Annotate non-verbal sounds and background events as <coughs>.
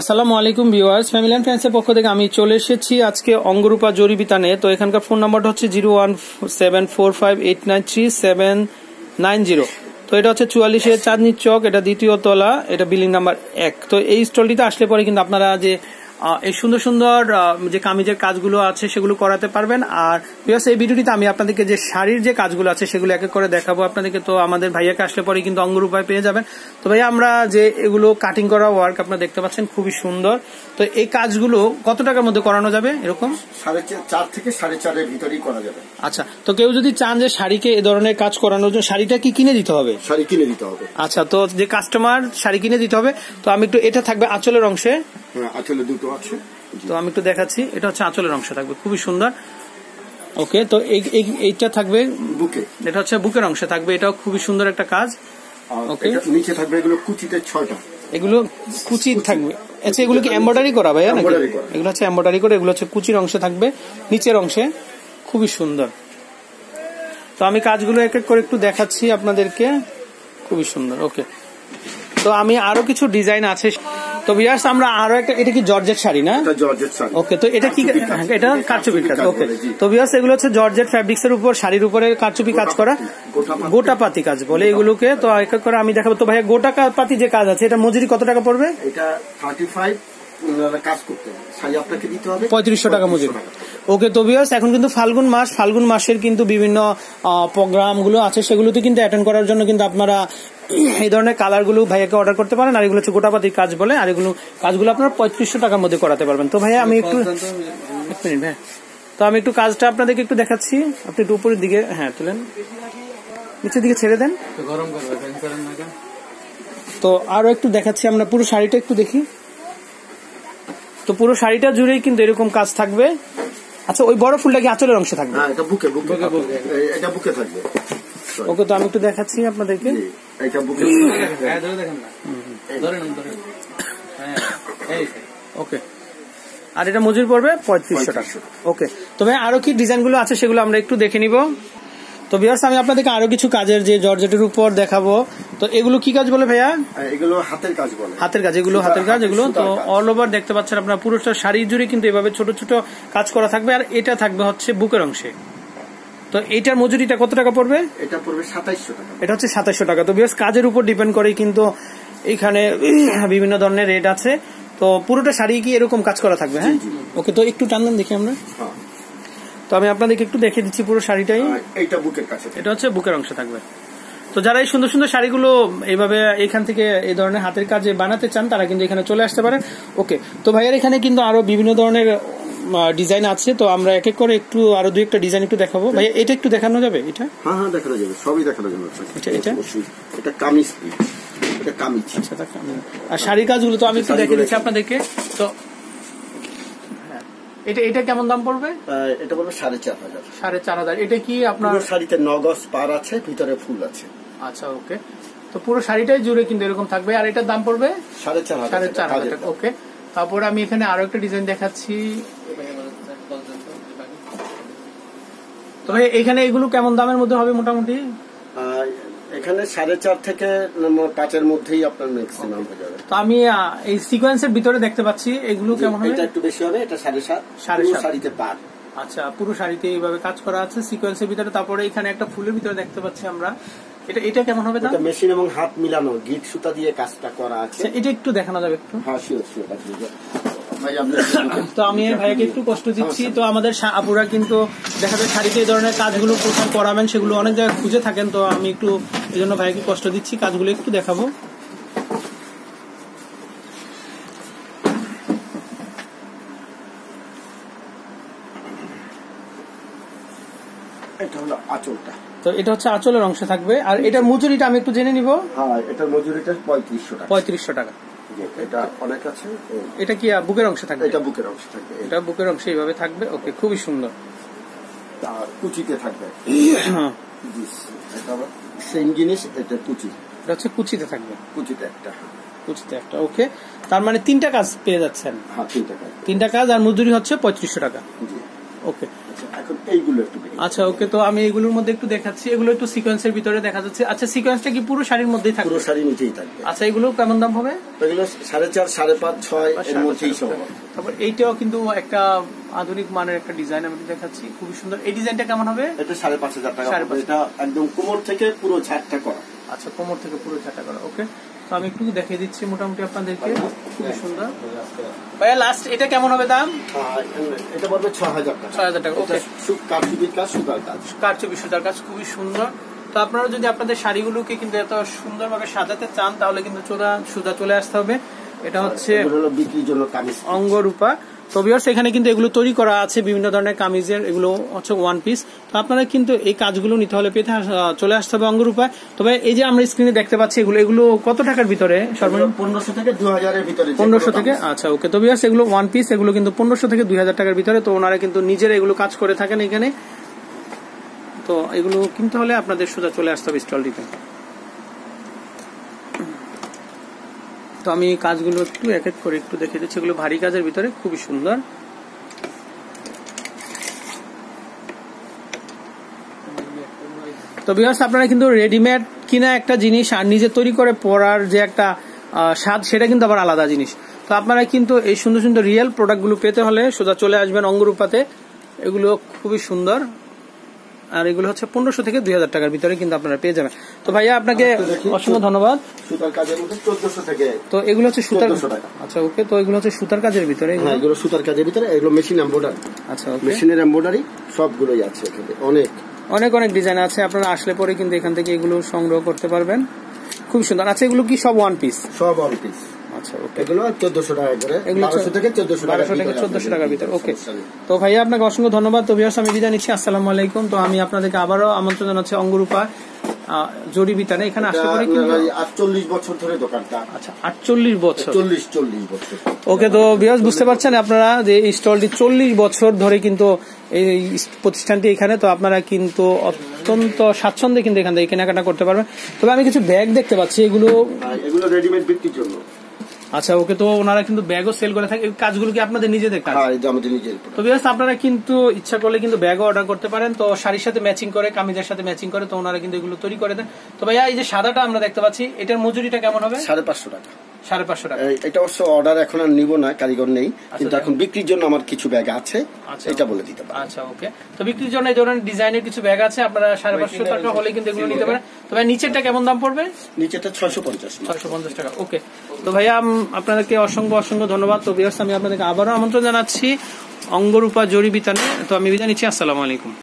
আসসালামু আলাইকুম viewers, family and ফ্রেন্ডসের পক্ষ থেকে আমি চলে এসেছি আজকে অঙ্গরূপা জরিবিতানে তো এখানকার ফোন নাম্বারটা হচ্ছে zero one seven four five eight nine three seven nine zero. তো এটা হচ্ছে চুয়াল্লিশের চাঁদনির চক, এটা দ্বিতীয় তলা, এটা বিল্ডিং নাম্বার এক। তো এই স্টলটিতে আসলে পরে কিন্তু আপনারা যে এই সুন্দর সুন্দর যে কামিজের কাজগুলো আছে সেগুলো করাতে পারবেন। আর বিকজ এই ভিডিওটিতে আমি আপনাদেরকে যে শাড়ির যে কাজগুলো আছে সেগুলো এক এক করে দেখাবো। আপনাদেরকে তো আমাদের ভাইয়াকে আসলে পরে কিন্তু অঙ্গরূপায় পেয়ে যাবেন। তো ভাইয়া আমরা যে এগুলো কাটিং করা ওয়ার্ক আপনারা দেখতে পাচ্ছেন খুবই সুন্দর। তো এই কাজগুলো কত টাকার মধ্যে করানো যাবে এরকম? সাড়ে চার থেকে সাড়ে চারের ভিতরেই করা যাবে। আচ্ছা তো কেউ যদি চান যে শাড়িকে এ ধরনের কাজ করানোর জন্য শাড়িটা কি কিনে দিতে হবে? শাড়ি কিনে দিতে হবে। আচ্ছা তো যে কাস্টমার শাড়ি কিনে দিতে হবে। তো আমি একটু এটা থাকবে আঁচলের অংশে। হ্যাঁ, আসলে দুটো আছে। তো আমি একটু দেখাচ্ছি। এটা হচ্ছে আঁচলের অংশ থাকবে খুবই সুন্দর। ওকে তো এই- এই- এইটা থাকবে? বুকে। এটা হচ্ছে বুকের অংশে থাকবে এটাও খুবই সুন্দর একটা কাজ. এটা নিচে থাকবে এগুলো কুচিতে ছয়টা। এগুলো কুচি থাকবে। আচ্ছা এগুলো কি এম্বয়ডারি করা ভাইয়া নাকি? এগুলো হচ্ছে করে এগুলো হচ্ছে কুচির অংশে থাকবে নিচের অংশে। খুবই সুন্দর। তো আমি কাজগুলো এক এক করে একটু দেখাচ্ছি আপনাদেরকে। খুবই সুন্দর ওকে। তো আমি আরও কিছু ডিজাইন আছে। তো ভিয়ার্স আমরা আরও একটা এটা কি জর্জেট শাড়ি না? এটা জর্জেট শাড়ি। ওকে তো এটা কি। হ্যাঁ, এটা কারচুপির কাজ ওকে তো ভিউয়ার্স এগুলো হচ্ছে জর্জেট ফ্যাব্রিক্স এর উপর শাড়ির উপরে কারচুপি কাজ করা। গোটাপাতি। গোটাপাতি কাজ বলে এগুলোকে। তো এক করে আমি দেখাবো। তো ভাইয়া গোটা পাতি যে কাজ আছে এটা মজুরি কত টাকা পড়বে? এটা থার্টি ফাইভ কাজ করতে শাড়ি আপনাকে দিতে হবে। পঁয়ত্রিশশো টাকা মজুরি। ওকে তো ভিউয়ার্স এখন কিন্তু ফাল্গুন মাস। ফাল্গুন মাসের কিন্তু বিভিন্ন প্রোগ্রামগুলো আছে। সেগুলোতে কিন্তু অ্যাটেন্ড করার জন্য কিন্তু আপনারা এই ধরনের কালারগুলো ভাইয়াকে অর্ডার করতে পারেন আর এগুলো হচ্ছে গোটাপাতির কাজ বলে আর এগুলো কাজগুলো আপনারা পঁয়ত্রিশশো টাকার মধ্যে করাতে পারবেন। তো ভাইয়া আমি একটু এক মিনিট। ভাই তো আমি একটু কাজটা আপনাদেরকে একটু দেখাচ্ছি। আপনি একটু উপরের দিকে হ্যাঁ তুলেন। নিচের দিকে ছেড়ে দেন? তো আরও একটু দেখাচ্ছি আমরা পুরো শাড়িটা একটু দেখি। তো পুরো শাড়িটা জুড়েই কিন্তু এরকম কাজ থাকবে। আচ্ছা ওই বড় ফুলটা কি আঁচলের অংশে থাকবে? হ্যাঁ এটা বুকে বুকে বুকে, বুকে। এই- এটা বুকে থাকবে। ওকে তো আমি একটু দেখাচ্ছি আপনাদেরকে। এটা বুকে হ্যাঁ ধরে দেখেন না। ধরে নেন ধরে হ্যাঁ এই ওকে। আর এটা মজুরি পড়বে পঁয়ত্রিশশো টাকা। ওকে। তবে আরও কি ডিজাইনগুলো আছে সেগুলো আমরা একটু দেখে নিব। তো বিয়ার্স আমি আপনাদেরকে আরও কিছু কাজের যে জর্জেটের উপর দেখাবো। তো এগুলো কি কাজ বলে ভাইয়া? এগুলো হাতের কাজ বলে। হাতের কাজ এগুলো হাতের কাজ এগুলো তো অল ওভার দেখতে পাচ্ছেন আপনার পুরোটা শাড়ি জুড়ে কিন্তু এভাবে ছোট ছোট কাজ করা থাকবে। আর এটা থাকবে হচ্ছে বুকের অংশে। তো এইটার মজুরিটা কত টাকা পড়বে? এটা পড়বে সাতাইশশো টাকা। এটা হচ্ছে সাতাশশো টাকা। তো বেশ কাজের উপর ডিপেন্ড করে কিন্তু এখানে <clears throat> বিভিন্ন ধরনের রেট আছে। তো পুরোটা শাড়ি কি এরকম কাজ করা থাকবে হ্যাঁ? ওকে তো একটু টানলেন দেখি আমরা। হ্যাঁ। তো আমি আপনাদেরকে একটু দেখে দিচ্ছি পুরো শাড়িটাই। আর এইটা বুকের কাছে। এটা হচ্ছে বুকের অংশ থাকবে। তো যারা এই সুন্দর সুন্দর শাড়িগুলো এইভাবে এখান থেকে এই ধরনের হাতের কাজে বানাতে চান তারা কিন্তু এখানে চলে আসতে পারেন ওকে তো ভাইয়ার এখানে কিন্তু আরও বিভিন্ন ধরনের ডিজাইন আছে তো আমরা এক এক করে একটু আরও দুই একটা ডিজাইন একটু দেখাবো। ভাই এটা একটু দেখানো যাবে? এটা? হ্যাঁ হ্যাঁ দেখানো যাবে। সবই দেখানো যাবে। এটা- এটা? এটা কামিজ এটা কামিজ। আচ্ছা? আর শাড়ির কাজগুলো তো আমি একটু দেখে দিচ্ছি আপনাদেরকে। তো। এটা এটা কেমন দাম পড়বে? এটা বলবে সাড়ে চার হাজার। সাড়ে চার হাজার। এটা কি আপনার? শাড়িতে নগজ পার আছে ভিতরে ফুল আছে। আচ্ছা ওকে। তো পুরো শাড়িটাই জুড়ে কিন্তু এরকম থাকবে। আর এটার দাম পড়বে? সাড়ে চার হাজার সাড়ে চার। হাজার ওকে। তারপর আমি এখানে আরও একটা ডিজাইন দেখাচ্ছি। ভাই এখানে এগুলো কেমন দামের মধ্যে হবে মোটামুটি? এখানে সাড়ে চার থেকে পাঁচের মধ্যেই আপনার ম্যাক্সিমাম হয়ে যাবে। তো আমি এই সিকোয়েন্সের ভিতরে দেখতে পাচ্ছি এগুলো কেমন হবে? এটা একটু বেশি হবে এটা সাড়ে সাত। সাড়ে। শাড়িতে পার আচ্ছা পুরো শাড়িতে এইভাবে কাজ করা আছে সিকোয়েন্সের ভিতরে। তারপরে এখানে একটা ফুলের ভিতরে দেখতে পাচ্ছি আমরা। এটা এটা কেমন হবে এটা মেশিন এবং হাত মিলানো গিট সুতা দিয়ে কাজটা করা আছে। আচ্ছা, এটা একটু দেখানো যাবে একটু। হ্যাঁ শিওর শিওর তো আমি ভাইয়াকে একটু কষ্ট দিচ্ছি। তো আমাদের আপুরা কিন্তু দেখা যায় শাড়িতে এই ধরনের কাজগুলো কোথায় করাবেন সেগুলো অনেক জায়গায় খুঁজে থাকেন। তো আমি একটু এই জন্য ভাইয়াকে কষ্ট দিচ্ছি কাজগুলো একটু দেখাবো। এটা হলো আঁচলটা। তো এটা হচ্ছে আঁচলের অংশ থাকবে। আর এটার মজুরিটা আমি একটু জেনে নিব। হ্যাঁ এটার মজুরিটা পঁয়ত্রিশশো টাকা। পঁয়ত্রিশশো টাকা। এটা অনেক আছে এটা কি বুকের অংশ থাকবে? এটা বুকের অংশ থাকবে এটা বুকের অংশ এইভাবে থাকবে? ওকে খুবই সুন্দর। আর কুচিতে থাকবে। <coughs> হ্যাঁ, এটা সেম জিনিস এটা কুচি। এটা হচ্ছে কুচিতে থাকবে। কুচিতে একটা। কুচিতে একটা ওকে। তার মানে তিনটা কাজ পেয়ে যাচ্ছেন। হ্যাঁ তিন তিনটা কাজ আর মজুরি হচ্ছে পঁয়ত্রিশশো টাকা। জি। ওকে। আচ্ছা এখন এইগুলো একটু আচ্ছা ওকে তো আমি এগুলোর মধ্যে একটু দেখাচ্ছি। এগুলো একটু সিকোয়েন্সের ভিতরে দেখা যাচ্ছে আচ্ছা সিকোয়েন্সটা কি পুরো শাড়ির মধ্যেই থাকবে? পুরো শাড়ি নিচেই থাকবে। আচ্ছা এগুলো কেমন দাম হবে? এগুলো সাড়ে চার সাড়ে পাঁচ ছয় এর মধ্যেই সব। তারপর এইটাও কিন্তু একটা আধুনিক মানের একটা ডিজাইন আমি দেখাচ্ছি। খুবই সুন্দর। এই ডিজাইনটা কেমন হবে? এটা সাড়ে পাঁচ হাজার টাকা। এটা একদম কোমর থেকে পুরো ঝাড়টা করা। আচ্ছা কোমর থেকে পুরো ছাটা করা। ওকে। তো আমি একটু দেখিয়ে দিচ্ছি মোটামুটি আপনাদেরকে। খুবই সুন্দর। ভাইয়া লাস্ট এটা কেমন হবে দাম? এটা পড়বে ছ হাজার টাকা। ছ হাজার টাকা ওকে কারচুপির কাজ সুতার কাজ। কারচুপি সুতার কাজ খুবই সুন্দর। তো আপনারা যদি আপনাদের শাড়িগুলোকে কিন্তু এত সুন্দরভাবে সাজাতে চান তাহলে কিন্তু চোরা সুতা চলে আসতে হবে। এটা হচ্ছে বিক্রির জন্য অঙ্গরূপা। তো ভিউয়ার্স এখানে কিন্তু এগুলো তৈরি করা আছে বিভিন্ন ধরনের কামিজের এগুলো হচ্ছে ওয়ান পিস তো আপনারা কিন্তু এই কাজগুলো নিতে হলে পেতে চলে আসতে হবে অঙ্গরূপায়। তবে এই যে আমরা স্ক্রিনে দেখতে পাচ্ছি এগুলো এগুলো কত টাকার ভিতরে সর্বনিম্ন? পনেরোশো থেকে দু হাজারের ভিতরে পনেরোশো থেকে আচ্ছা ওকে তো ভিউয়ার্স এগুলো ওয়ান পিস এগুলো কিন্তু পনেরোশো থেকে দুই হাজার টাকার ভিতরে। তো ওনারা কিন্তু নিজেরা এগুলো কাজ করে থাকেন এখানে। তো এগুলো কিনতে হলে আপনাদের সোজা চলে আসতে হবে স্টলটিতে তো আমি কাজগুলো একটু এক এক করে একটু দেখে দিচ্ছি। এগুলো ভারী কাজের ভিতরে খুবই সুন্দর। তো বিহার্স আপনারা কিন্তু রেডিমেড কিনা একটা জিনিস আর নিজে তৈরি করে পরার যে একটা স্বাদ, সেটা কিন্তু আবার আলাদা জিনিস। তো আপনারা কিন্তু এই সুন্দর সুন্দর রিয়েল প্রোডাক্টগুলো পেতে হলে সোজা চলে আসবেন অঙ্গরূপাতে। এগুলো খুবই সুন্দর। আর এগুলো হচ্ছে পনেরোশো থেকে দুই হাজার টাকার ভিতরে কিন্তু আপনারা পেয়ে যাবেন। তো ভাইয়া আপনাকে অসংখ্য ধন্যবাদ। সুতার কাজের মধ্যে চোদ্দশো থেকে তো এগুলো হচ্ছে সুতার আচ্ছা ওকে তো এগুলো হচ্ছে সুতার কাজের ভিতরে এগুলো? হ্যাঁ এগুলো সুতার কাজের ভিতরে এগুলো মেশিন এম্বোডারি আচ্ছা মেশিনের এম্বোডারি সবগুলোই আছে এখানে অনেক। অনেক অনেক ডিজাইন আছে আপনারা আসলে পরে কিন্তু এখান থেকে এগুলো সংগ্রহ করতে পারবেন। খুব সুন্দর। আচ্ছা এগুলো কি সব ওয়ান পিস সব ওয়ান পিস আচ্ছা ওকে এগুলো চোদ্দশো টাকা করে। এগুলো বারোশো থেকে চোদ্দশো টাকা বারোশো থেকে চোদ্দশো টাকার ভিতরে ওকে তো ভাইয়া আপনাকে অসংখ্য ধন্যবাদ। তো ভিউয়ার্স আমি বিদায় নিচ্ছি। আসসালামু আলাইকুম। তো আমি আপনাদেরকে আবারও আমন্ত্রণ জানাচ্ছি অঙ্গরূপা জরিবিতানে এখানে আসলে পরে কিন্তু আটচল্লিশ বছর ধরে দোকানটা। আচ্ছা আটচল্লিশ বছর। চল্লিশ চল্লিশ বছর। ওকে তো বিয়াস বুঝতে পারছেন আপনারা যে এই স্টলটি চল্লিশ বছর ধরে কিন্তু এই প্রতিষ্ঠানটি এখানে। তো আপনারা কিন্তু অত্যন্ত স্বাচ্ছন্দ্যে কিন্তু এখান থেকে কেনাকাটা করতে পারবেন। তবে আমি কিছু ব্যাগ দেখতে পাচ্ছি। এগুলো এগুলো রেডিমেড বিক্রির জন্য। আচ্ছা ওকে তো ওনারা কিন্তু ব্যাগও সেল করে থাকে। কাজগুলো কি আপনাদের নিজেদের কাজ? হ্যাঁ এটা আমাদের নিজের তো বিয়াস আপনারা কিন্তু ইচ্ছা করলে কিন্তু ব্যাগও অর্ডার করতে পারেন। তো শাড়ির সাথে ম্যাচিং করে কামিজের সাথে ম্যাচিং করে তো ওনারা কিন্তু এগুলো তৈরি করে দেন। তো ভাইয়া এই যে সাদাটা আমরা দেখতে পাচ্ছি এটার মজুরিটা কেমন হবে? সাড়ে পাঁচশো টাকা। সাড়ে পাঁচশো টাকা। এটা অবশ্য অর্ডার এখন আর নিব না কারিগর নেই। কিন্তু এখন বিক্রির জন্য আমার কিছু ব্যাগ আছে আচ্ছা। এটা বলে দিতে পারি আচ্ছা ওকে। তো বিক্রির জন্য এই ধরনের ডিজাইনের কিছু ব্যাগ আছে আপনারা সাড়ে পাঁচশো টাকা হলে কিন্তু এগুলো নিতে পারেন। তবে নিচেরটা কেমন দাম পড়বে? নিচেটা ছয়শো পঞ্চাশ ছয়শো পঞ্চাশ টাকা ওকে। তো ভাইয়া আপনাদেরকে অসংখ্য অসংখ্য ধন্যবাদ। তো বিয়ার্স আমি আপনাদেরকে আবারও আমন্ত্রণ জানাচ্ছি অঙ্গরূপা জরিবিতানে তো আমি বিদায় নিচ্ছি আসসালামু আলাইকুম।